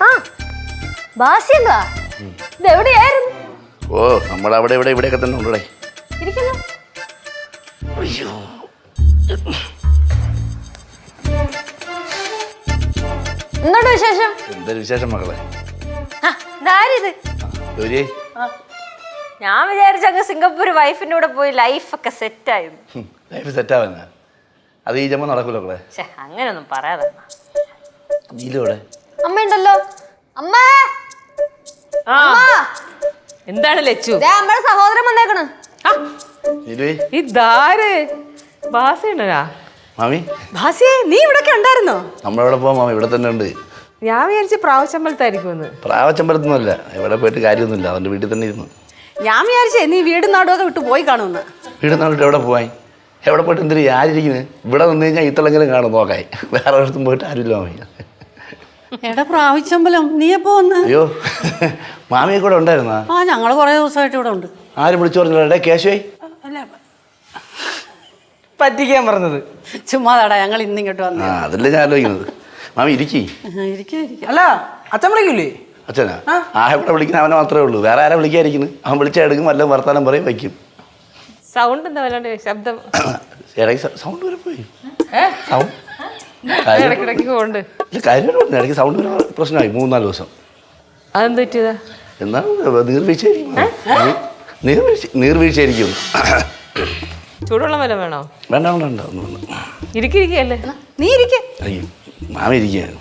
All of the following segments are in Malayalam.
ആ ബാസ്യങ്ക ഓ നമ്മൾ അവിടെ ഇവിടെ ഇവിടെയൊക്കെ തന്നെ ഉണ്ടേ ഇരിക്കുന്നു. അയ്യോ. എന്തുണ്ട് വിശേഷം? എന്തൊരു വിശേഷം മകളെ ഇതാരിത്? ഞാൻ വിചാരിച്ച അങ്ങ് സിംഗപ്പൂർ വൈഫിന്റെ കൂടെ പോയി ലൈഫൊക്കെ സെറ്റ് ആയിരുന്നു ലൈഫ് സെറ്റാവാനാ അത് ഈ ജമ്മ നടക്കൂലോ ഛെ അങ്ങനെയൊന്നും പറയാതെ. അമ്മയുണ്ടല്ലോ. അമ്മ! ആ. എന്താണ് ലച്ചു? ദേ അമ്മയുടെ സഹോദരൻ വന്നേക്കണ്. ആ, നീലുവേ ഇതാര് ബാസയുണ്ടനാ മാമി. ബാസിയെ നീ ഇവിടൊക്കെ ഉണ്ടായിരുന്നോ? നമ്മളെവിടെ പോവാം മാമി? ഇവിടെ തന്നെ ഉണ്ട്. ഞാൻ വിചാരിച്ച് പ്രാവശ്യമ്പലത്തായിരിക്കുമെന്ന് പ്രാവച്ചമ്പലത്തൊന്നുമല്ല ഇവിടെ പോയിട്ട് കാര്യമൊന്നുമില്ല. അവന്റെ വീട്ടിൽ തന്നെ ഇരുന്നു. ഞാൻ വിചാരിച്ചേ നീ വീടും നാടും ഒക്കെ വിട്ടു പോയി കാണുമെന്ന്. വീട് നാളിട്ട് എവിടെ പോവാൻ? എവിടെ പോയിട്ട് എന്തിനു ആരിയിരിക്കുന്നത് ഇവിടെ നിന്ന് കഴിഞ്ഞാൽ ഇത്തളെങ്കിലും കാണും നോക്കായി. വേറെ ഒരിടത്തും പോയിട്ട് ആരുമില്ല മാമി. എടാ പ്രാവശ്യമ്പലം നീ എപ്പോ വന്ന്? അയ്യോ മാമിയെ കൂടെ ഉണ്ടായിരുന്നാ? ആ ഞങ്ങൾ കുറേ ദിവസമായിട്ട് ഇവിടെ ഉണ്ട്. ആരും വിളിച്ചു പറഞ്ഞില്ല? കേശുവേ. പറ്റിക്കാൻ പറഞ്ഞത്. ചുമ്മാതാടാ ഞങ്ങൾ ഇന്ന് ഇങ്ങോട്ട് വന്നു അതല്ലേ ഞാൻ ആലോചിക്കുന്നത്. മാമി ഇരിക്കി. ഇരിക്കും അല്ല അച്ഛൻ വിളിക്കൂലേ അച്ഛനാ? ആ. ഇവിടെ വിളിക്കുന്ന അവനെ മാത്രമേ ഉള്ളൂ. വേറെ ആരാ വിളിക്കാതിരിക്കുന്നു? അവൻ വിളിച്ചാൽ എടുക്കും വല്ല വർത്താനം പറയും വയ്ക്കും. സൗണ്ട് എന്താ വല്ലാണ്ട് ശബ്ദം? ഇടയ്ക്ക് സൗണ്ട് വരെ പോയി. സൗണ്ട് ഇടയ്ക്കിടയ്ക്ക് കൊണ്ട് ഇല്ല കാര്യമായിട്ട് ഇടയ്ക്ക് സൗണ്ട് പ്രശ്നമായി മൂന്നാൽ ദിവസം. അതെന്ത് പറ്റിയതാ? എന്നാ നീർവീഴ്ചയായിരിക്കും. നീ- നീർവീഴ്ച നീർവീഴ്ചയായിരിക്കും. ചൂടുവെള്ളം വല്ല വേണോ? വേണ്ട വേണ്ട വേണ്ട ഒന്നും വേണ്ട. ഇരിക്കിരിക്കല്ലേ നീ ഇരിക്കേ. അയ്യോ മാമി ഇരിക്കുകയാണ്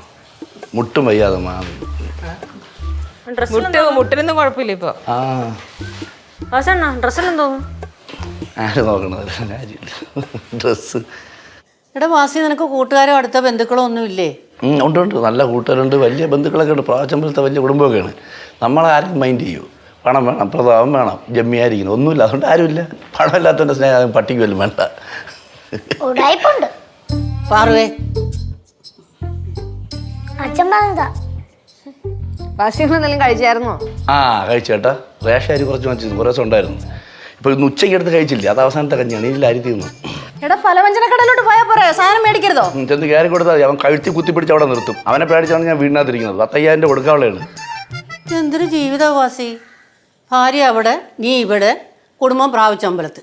മുട്ടും വയ്യാതെ മാമി. മുട്ട് മുട്ടിനൊന്നും കുഴപ്പമില്ല ഇപ്പൊ. ആ. വാസണ്ണ ഡ്രസ്സിലും തോന്നും ആര് നോക്കണത് കാര്യമില്ല. ഡ്രസ്സ്. എടാ വാസി നിനക്ക് കൂട്ടുകാരോ അടുത്ത ബന്ധുക്കളോ ഒന്നും ഇല്ലേ? ഉണ്ട് ഉണ്ട്. നല്ല കൂട്ടുകാരുണ്ട്. വലിയ ബന്ധുക്കളൊക്കെ ഉണ്ട്. പ്രാച്ചമ്പലത്തെ വലിയ കുടുംബമൊക്കെയാണ്. നമ്മളാരും മൈൻഡ് ചെയ്യൂ. പണം വേണം പ്രതാപം വേണം ജമ്മിയായിരിക്കുന്നു. ഒന്നുമില്ല. അതുകൊണ്ട് ആരുമില്ല. പണമില്ലാത്തതിന്റെ സ്നേഹം പട്ടിക്ക് വല്ലതും വേണ്ട. ഉടായിപ്പുണ്ട്. പാറുവേ. അച്ഛൻ പറഞ്ഞതാ. വാസ്യങ്ങൾ എന്തെങ്കിലും കഴിച്ചായിരുന്നോ? ആ കഴിച്ചേട്ടാ റേഷൻ അരി കുറച്ച് വാങ്ങിച്ചിരുന്നു. കുറേ ദിവസം ഉണ്ടായിരുന്നു. ഇപ്പോൾ ഇന്ന് ഉച്ചയ്ക്ക് എടുത്ത് കഴിച്ചില്ല. അത് അവസാനത്തെ കഞ്ഞിയാണ്. ഇതിൽ അരി തീർന്നു എടാ പലവ്യഞ്ജന കടയിലോട്ട് പോയാ പോരെ? സാധനം മേടിക്കരുതോ? ചെന്ന് കയറി കൊടുത്താൽ അവൻ കഴുത്തി കുത്തിപ്പിടിച്ച് അവിടെ നിർത്തും. അവനെ പേടിച്ചാണ് ഞാൻ വീടിനകത്തിരിക്കുന്നത്. പത്തയ്യായിരം രൂപ കൊടുക്കാനുള്ളതാണ്. എന്തൊരു ജീവിതവാസി ഭാര്യ അവിടെ നീ ഇവിടെ കുടുംബം പ്രാവശ്യമ്പലത്ത്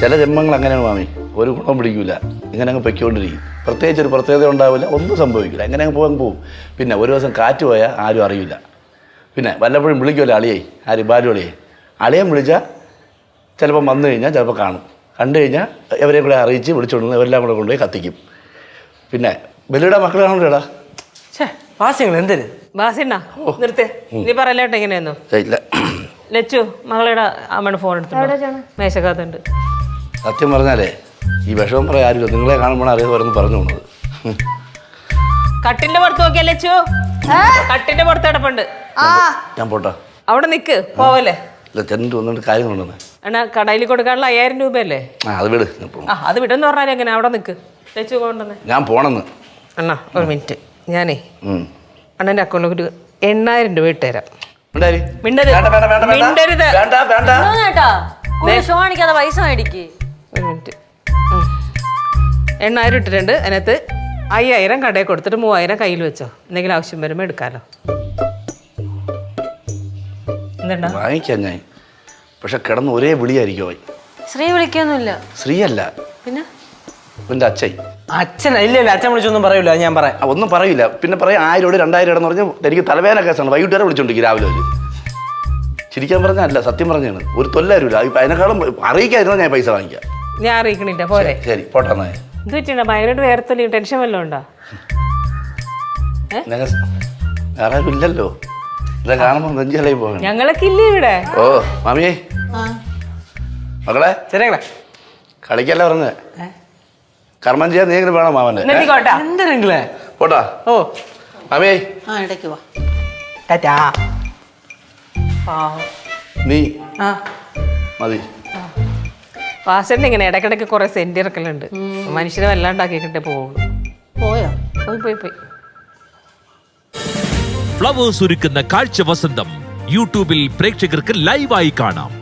ചില ജന്മങ്ങൾ അങ്ങനെയാണ് മാമി. ഒരു ഗുണം പിടിക്കൂല. ഇങ്ങനെ അങ്ങ് പൊയ്ക്കൊണ്ടിരിക്കും. പ്രത്യേകിച്ച് ഒരു പ്രത്യേകത ഉണ്ടാവില്ല ഒന്നും സംഭവിക്കില്ല എങ്ങനെ അങ്ങ് പോകാൻ പോകും പിന്നെ ഒരു ദിവസം കാറ്റ് പോയാൽ ആരും അറിയില്ല. പിന്നെ വല്ലപ്പോഴും വിളിക്കുമല്ലോ അളിയേ? ആര്? ബാലു അളിയേ? അളിയൻ വിളിച്ചാൽ ചിലപ്പം വന്നു കഴിഞ്ഞാൽ ചിലപ്പോൾ കാണും. കണ്ടു കഴിഞ്ഞാൽ എവരെയും കൂടെ അറിയിച്ച് വിളിച്ചുകൊണ്ട് അവരെല്ലാം ഇവരെല്ലാം കൂടെ കൊണ്ടുപോയി കത്തിക്കും. പിന്നെ ബലിയുടെ എന്തര് നിർത്തേ. നീ പറയല്ലേട്ടോ ഇങ്ങനെയൊന്നും? ഇല്ല. ലച്ചു മകളുടെ അമ്മയുടെ ഫോൺ എടുത്തു മേശക്കകത്തുണ്ട്. സത്യം പറഞ്ഞാലേ ഈ വിഷമം പറയാൻ ആരുമില്ല. നിങ്ങളെ കാണുമ്പോൾ അറിയാതെ പറഞ്ഞു പോകുന്നത്. കട്ടിന്റെ പുറത്ത് നോക്കിയാ ലച്ചു? കട്ടിന്റെ പുറത്ത് കിടപ്പുണ്ട്. ഞാൻ പോട്ടെ. അവിടെ നിക്ക് പോവല്ലേ? ഇല്ല ചെന്നിട്ട് വന്നിട്ട് കാര്യം കൊണ്ടുവന്നേ അണ്ണാ കടയിൽ കൊടുക്കാനുള്ള അയ്യായിരം രൂപയല്ലേ? ആ അത് വിട്. ആ അത് വിടെന്ന് പറഞ്ഞാൽ എങ്ങനെ? അവിടെ നിൽക്ക് ലച്ചു കൊണ്ടുവന്നേ. ഞാൻ പോണെന്ന്. അണ്ണാ ഒരു മിനിറ്റ്. ഞാനേ അണ്ണന്റെ അണ്ണന്റെ അക്കൗണ്ടിൽ ഒരു എണ്ണായിരം രൂപ ഇട്ടുതരാം മിണ്ടാരി. മിണ്ടരുത്. വേണ്ട, വേണ്ട, വേണ്ട, വേണ്ട. മിണ്ടരുത്. വേണ്ട, വേണ്ട. കേട്ടാ. ഷോ കാണിക്കാതെ പൈസ മേടിക്ക്. ഒരു മിനിറ്റ്. ഉം. എണ്ണായിരം ഇട്ടിട്ടുണ്ട്. അതിനകത്ത് അയ്യായിരം കടയിൽ കൊടുത്തിട്ട് മൂവായിരം കയ്യിൽ വെച്ചോ. എന്തെങ്കിലും ആവശ്യം വരുമ്പോൾ എടുക്കാലോ. എന്താ വാങ്ങിക്കാം ഞാൻ. പക്ഷെ കിടന്ന് ഒരേ വിളിയായിരിക്കും അവൻ. ശ്രീ വിളിക്കൊന്നുമില്ല. അല്ല. പിന്നെ? എന്റെ അച്ഛൻ. അച്ഛൻ ഇല്ല ഇല്ല അച്ഛൻ വിളിച്ചൊന്നും പറയൂല അത് ഞാൻ പറയാം. ആ, ഒന്നും പറയില്ല പിന്നെ പറയാം ആയിരം രൂപ രണ്ടായിരം എന്ന് പറഞ്ഞാൽ എനിക്ക് തലവേദന കേസാണ്. വൈകിട്ട് വരെ വിളിച്ചോണ്ടിരിക്കും രാവിലെ ഒരു ചിരിക്കാൻ പറഞ്ഞല്ല സത്യം പറഞ്ഞാണ് ഒരു തൊല്ലായിരുല്ല അതിനേക്കാളും അറിയിക്കാതിരുന്നാൽ ഞാൻ പൈസ വാങ്ങിക്കാം ഞാൻ അറിയിക്കണില്ല പോരെ. ശരി പോട്ടെ എന്നാ. ഇത് വേറെ ഭയങ്കരമായിട്ട് വേർത്തല്ലേ ടെൻഷൻ വല്ലതും ഉണ്ടോ? ഞങ്ങൾ വേറെ ആരും ഇല്ലല്ലോ. ഇല്ല കാണുമ്പോൾ നെഞ്ചലായി പോകണം. ഞങ്ങളൊക്കെ ഇല്ലേ ഇവിടെ? ഓ മാമിയേ. മകളെ ശരിയാ കളിക്കല്ല പറഞ്ഞത് കർമ്മം ചെയ്യാൻ നീ എങ്ങനെ വേണം മാമന്? എന്തിനെങ്കിലേ? പോട്ടാ. ഓ. മാമിയേ ആ ഇടയ്ക്ക് വാ. ടാറ്റാ. നീ. ആ. മതി. വാസന്റെ ഇങ്ങനെ ഇടയ്ക്കിടയ്ക്ക് കുറെ സെന്റ് ഇറക്കലുണ്ട്. മനുഷ്യരെ വല്ലാണ്ടാക്കിട്ടേ പോകുള്ളൂ പോയോ? പോയി പോയി പോയി. ഫ്ലവേഴ്സ് ഒരുക്കുന്ന കാഴ്ച വസന്തം യൂട്യൂബിൽ പ്രേക്ഷകർക്ക് ലൈവായി കാണാം.